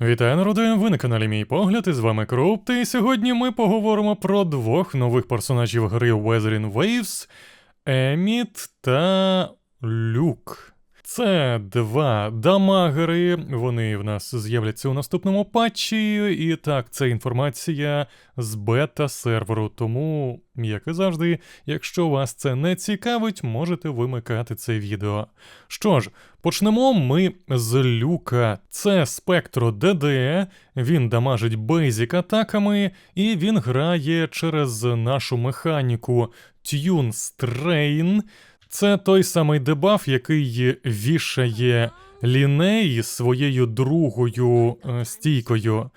Вітаю народи! Ви на каналі Мій Погляд, і з вами Крупт, і сьогодні ми поговоримо про двох нових персонажів гри Weathering Waves Еміт та Люк. Це два дамагери, вони в нас з'являться у наступному патчі, і так, це інформація з бета-серверу, тому, як і завжди, якщо вас це не цікавить, можете вимикати це відео. Що ж, почнемо ми з люка. Це Спектро ДД, він дамажить бейзік атаками, і він грає через нашу механіку Tune Strain. Це той самий дебаф, який вішає ліней своєю другою е, стійкою.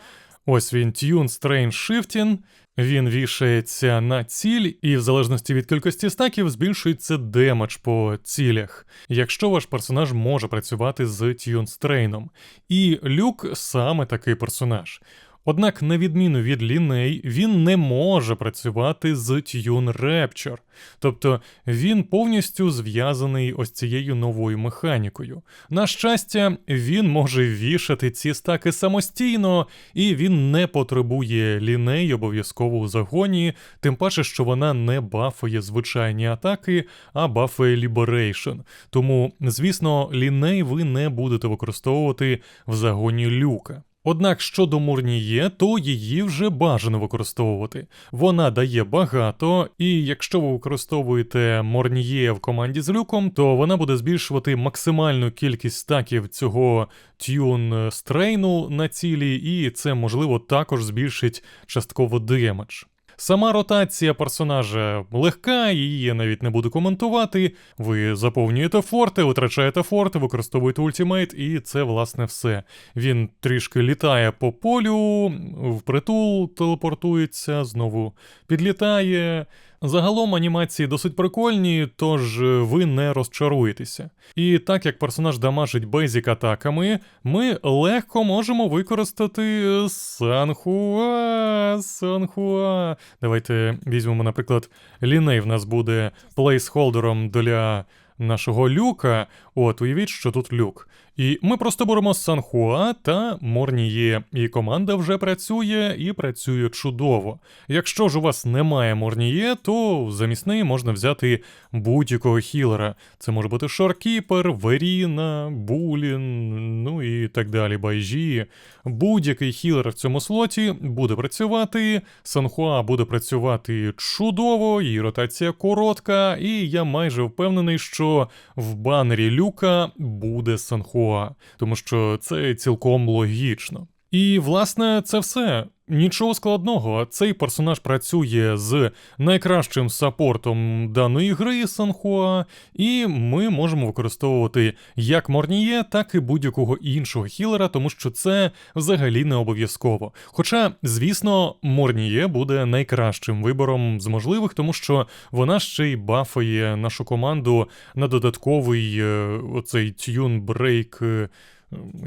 Ось він Tune Strain Shifting. Він вішається на ціль, і в залежності від кількості стаків збільшується демедж по цілях, якщо ваш персонаж може працювати з Strain. І люк саме такий персонаж. Однак, на відміну від ліней, він не може працювати з Tune Rapture. Тобто він повністю зв'язаний ось цією новою механікою. На щастя, він може вішати ці стаки самостійно, і він не потребує ліней обов'язково у загоні, тим паче, що вона не бафує звичайні атаки, а бафує Liberation. Тому, звісно, ліней ви не будете використовувати в загоні люка. Однак щодо Мурніє, то її вже бажано використовувати. Вона дає багато, і якщо ви використовуєте Морніє в команді з люком, то вона буде збільшувати максимальну кількість стаків цього тюн стрейну на цілі, і це можливо також збільшить частково демедж. Сама ротація персонажа легка, її я навіть не буду коментувати. Ви заповнюєте форти, витрачаєте форти, використовуєте ультимейт, і це власне все. Він трішки літає по полю, впритул телепортується, знову підлітає. Загалом анімації досить прикольні, тож ви не розчаруєтеся. І так як персонаж дамажить бейзік атаками, ми легко можемо використати Санхуа. Санхуа. Давайте візьмемо, наприклад, ліней в нас буде плейсхолдером для нашого люка. От, уявіть, що тут люк. І ми просто беремо Санхуа та Морніє, і команда вже працює і працює чудово. Якщо ж у вас немає Морніє, то замість неї можна взяти будь-якого хілера. Це може бути Шаркіпер, Веріна, Булін, ну і так далі, байжі. Будь-який хілер в цьому слоті буде працювати, Санхуа буде працювати чудово, її ротація коротка, і я майже впевнений, що в банері люка буде Санхуа, тому що це цілком логічно. І, власне, це все. Нічого складного, цей персонаж працює з найкращим саппортом даної гри Санхуа, і ми можемо використовувати як Морніє, так і будь-якого іншого хілера, тому що це взагалі не обов'язково. Хоча, звісно, Морніє буде найкращим вибором з можливих, тому що вона ще й бафає нашу команду на додатковий е, оцей тюн брейк.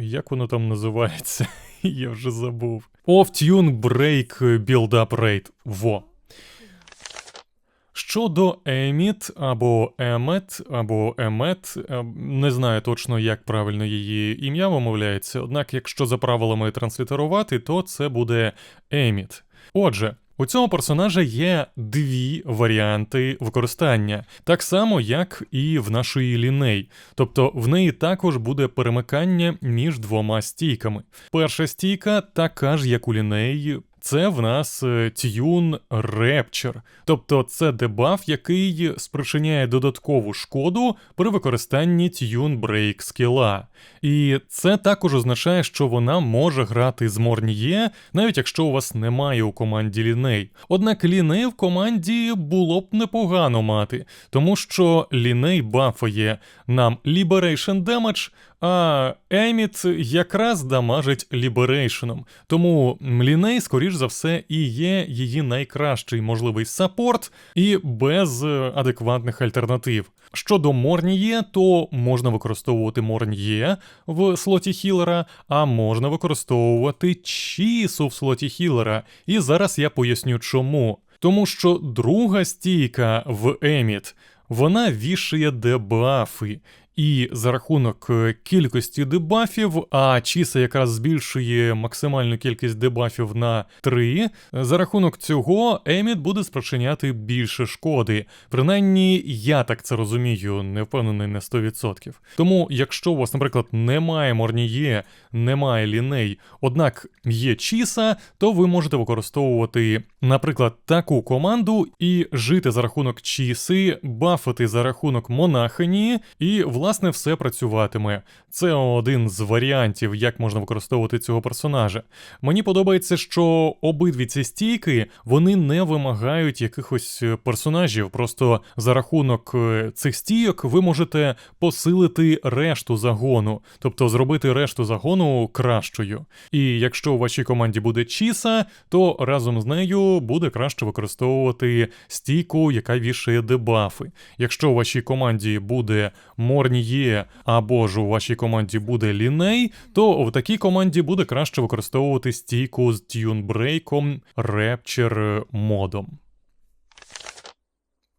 Як воно там називається? Я вже забув. Off-Tune Break Build Up Rate. Во. Щодо Еміт або Емет, або Емет, не знаю точно, як правильно її ім'я вимовляється, однак, якщо за правилами транслітерувати, то це буде Еміт. Отже, у цього персонажа є дві варіанти використання, так само, як і в нашої ліней. Тобто в неї також буде перемикання між двома стійками. Перша стійка така ж, як у ліней, це в нас Tune Rapture. Тобто це дебаф, який спричиняє додаткову шкоду при використанні Tune Break скіла. І це також означає, що вона може грати з Морніє, навіть якщо у вас немає у команді ліней. Однак ліней в команді було б непогано мати, тому що ліней бафає нам Liberation Damage, а Еміт якраз дамажить Ліберейшеном. Тому Мліней, скоріш за все, і є її найкращий можливий саппорт і без адекватних альтернатив. Щодо Морніє, то можна використовувати Морніє в слоті хілера, а можна використовувати Чісу в слоті хілера. І зараз я поясню чому. Тому що друга стійка в Еміт вона вішає дебафи. І за рахунок е, кількості дебафів, а Чіса якраз збільшує максимальну кількість дебафів на 3, за рахунок цього Еміт буде спричиняти більше шкоди. Принаймні, я так це розумію, не впевнений на 100%. Тому, якщо у вас, наприклад, немає Морніє, немає ліней, однак є Чіса, то ви можете використовувати, наприклад, таку команду і жити за рахунок Чіси, бафити за рахунок монахині, і, власне, все працюватиме. Це один з варіантів, як можна використовувати цього персонажа. Мені подобається, що обидві ці стійки вони не вимагають якихось е, персонажів. Просто за рахунок е, цих стійок ви можете посилити решту загону, тобто зробити решту загону кращою. І якщо у вашій команді буде Чіса, то разом з нею буде краще використовувати стійку, яка вішає дебафи. Якщо у вашій команді буде Морніє або ж у вашій команді буде Ліней, то в такій команді буде краще використовувати стійку з тюнбрейком Rapture модом.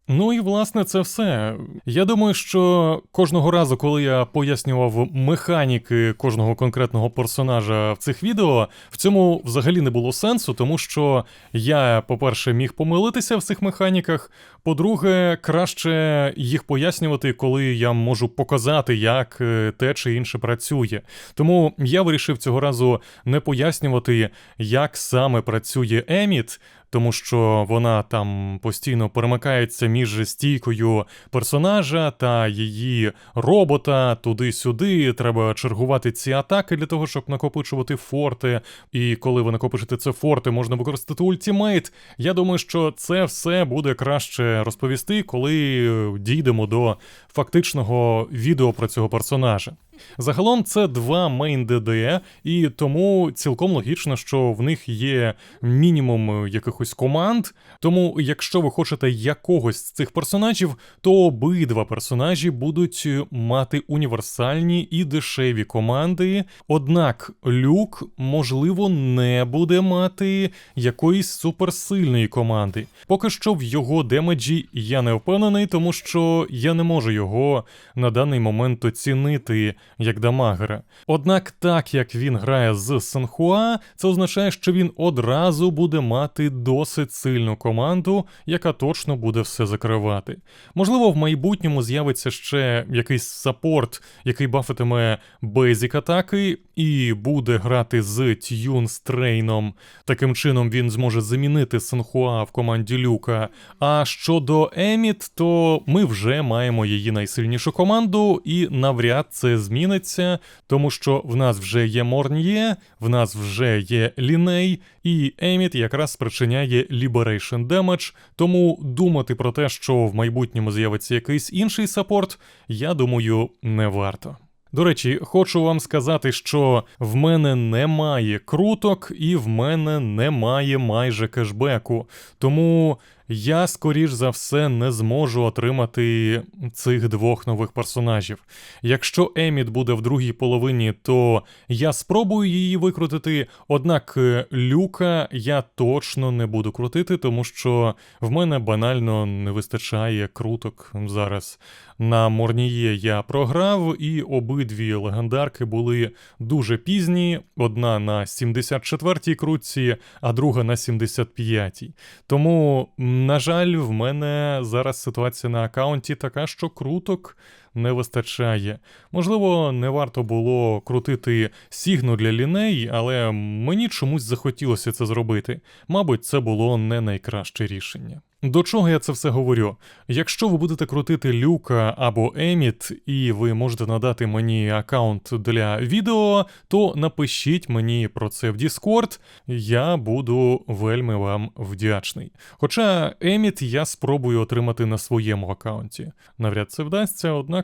Ну і власне це все. Я думаю, що кожного разу, коли я пояснював механіки кожного конкретного персонажа в цих відео, в цьому взагалі не було сенсу, тому що я, по-перше, міг помилитися в цих механіках. По-друге, краще їх пояснювати, коли я можу показати, як е, те чи інше працює. Тому я вирішив цього разу не пояснювати, як саме працює Еміт, тому що вона там постійно перемикається між стійкою персонажа та її робота туди-сюди. Треба чергувати ці атаки для того, щоб накопичувати форти. І коли ви накопичите це форти, можна використати ультимейт. Я думаю, що це все буде краще розповісти, коли дійдемо до фактичного відео про цього персонажа. Загалом це два мейн ДД, і тому цілком логічно, що в них є мінімум якихось команд. Тому, якщо ви хочете якогось з цих персонажів, то обидва персонажі будуть мати універсальні і дешеві команди. Однак люк, можливо, не буде мати якоїсь суперсильної команди. Поки що в його демеджі я не впевнений, тому що я не можу його на даний момент оцінити як дамагера. Однак, так як він грає з Сенхуа, це означає, що він одразу буде мати досить сильну команду, яка точно буде все закривати. Можливо, в майбутньому з'явиться ще якийсь саппорт, який бафитиме бейзік атаки, і буде грати з Тюн Стрейном. Таким чином він зможе замінити Сенхуа в команді Люка. А щодо Еміт, то ми вже маємо її найсильнішу команду, і навряд це зміниться, тому що в нас вже є Морн'є, в нас вже є Ліней, і Еміт якраз спричиняє Liberation Damage, тому думати про те, що в майбутньому з'явиться якийсь інший саппорт, я думаю, не варто. До речі, хочу вам сказати, що в мене немає круток і в мене немає майже кешбеку. Тому я, скоріш за все, не зможу отримати цих двох нових персонажів. Якщо Еміт буде в другій половині, то я спробую її викрутити, однак е, люка я точно не буду крутити, тому що в мене банально не вистачає круток зараз. На Морніє я програв, і обидві легендарки були дуже пізні. Одна на 74-й крутці, а друга на 75-й. Тому. На жаль, в мене зараз ситуація на аккаунті така, що круток не вистачає. Можливо, не варто було крутити сігну для ліней, але мені чомусь захотілося це зробити. Мабуть, це було не найкраще рішення. До чого я це все говорю? Якщо ви будете крутити люка або Еміт, і ви можете надати мені аккаунт для відео, то напишіть мені про це в Discord, я буду вельми вам вдячний. Хоча Еміт я спробую отримати на своєму аккаунті. Навряд це вдасться, однак